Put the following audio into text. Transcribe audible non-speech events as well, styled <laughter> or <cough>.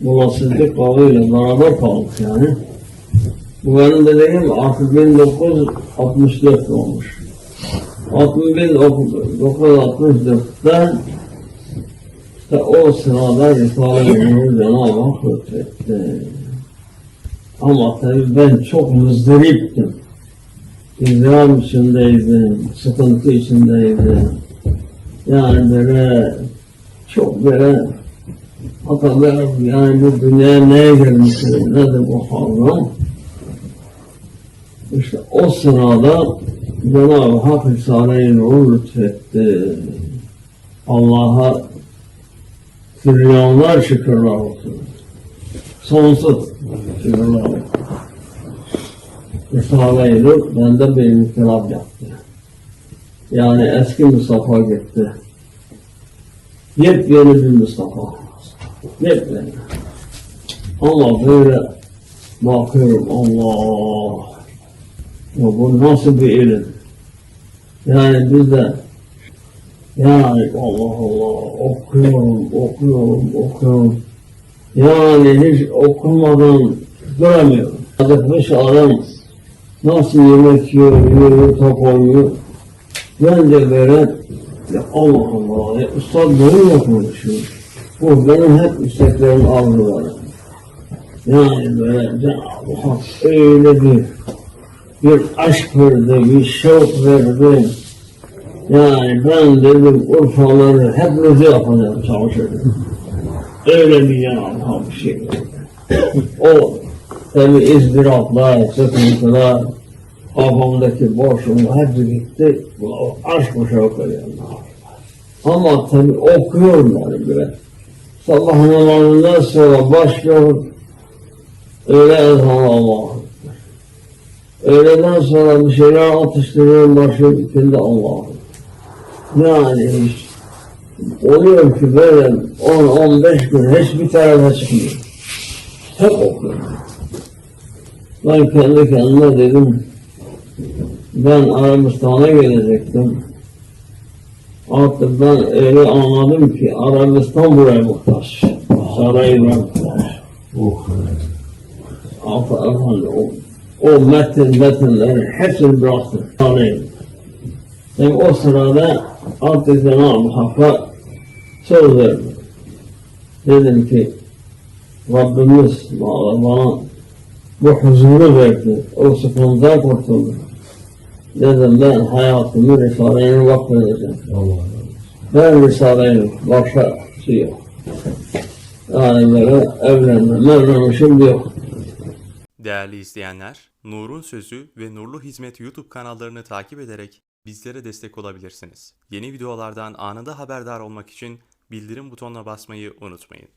Bulasızlık kavgıyla beraber kaldık yani. Bu benim dediğim artık 1964 olmuş. 1964'te işte o sırada Risale-i Cenab-ı Hak lütfetti. Ama tabii ben çok muzdariptim. İzdiham içindeydim, sıkıntı içindeydim. Yani böyle çok böyle böyle yani bu dünyaya neye gelmişim, nedir bu kavram? İşte o sırada Cenab-ı Hak Risale-i Nur lütfetti. Allah'a trilyonlar şükürler olsun. Sonsuz şükürler olsun. Risale-i Nur bende bir inkılap yaptı. Yani eski Mustafa gitti. Yepyeni bir Mustafa. Yepyeni. Ama böyle bakıyorum Allah. Ya bu nasıl bir ilim? Yani biz de yani Allah Allah okuyorum, okuyorum, okuyorum. Yani hiç okumadan duramıyorum. Acıkmış adam nasıl yemek yiyor, yiyor, top oynuyor. Bence böyle ya Allah Allah ya Üstad böyle konuşuyor. Bu benim hep isteklerim arzularım. Yani böyle Hak öyle bir bir aşk verdi, bir şevk verdi. Yani ben dedim Urfaları hepinizi yapacağım çalışırdım. Öyle bir Cenab-ı Hak bir şey <laughs> o tabi izdıraplar, sıkıntılar, kafamdaki boşluğum hepsi gitti. Aşk bu şevk veriyorum. Ama tabi okuyorum yani böyle. Sabah namazından sonra başlıyorum. Öyle ezan Allah'ım. Öğleden sonra bir şeyler atıştırıyorum başım içinde Allah'ım. Yani hiç oluyor ki böyle 10-15 gün hiçbir tarafa çıkmıyor. Hep okuyorum. Ben kendi kendime dedim ben Arabistan'a gelecektim. Artık ben öyle anladım ki Arabistan buraya muhtaç. Sarayı muhtaç. Altı efendim o, o metin metinleri hepsini bıraktım. Sarayı. Ve o sırada artık Cenab-ı Hakk'a söz verdim. Dedim ki Rabbimiz bana, bu huzuru verdi. O sıkıntıdan kurtuldum. Dedim ben hayatımı Risale'ye vakfedeceğim. Ben Risale'ye şey yok. Yani böyle evlenme, mevlenme şimdi yok. Değerli izleyenler, Nur'un Sözü ve Nurlu Hizmet YouTube kanallarını takip ederek bizlere destek olabilirsiniz. Yeni videolardan anında haberdar olmak için bildirim butonuna basmayı unutmayın.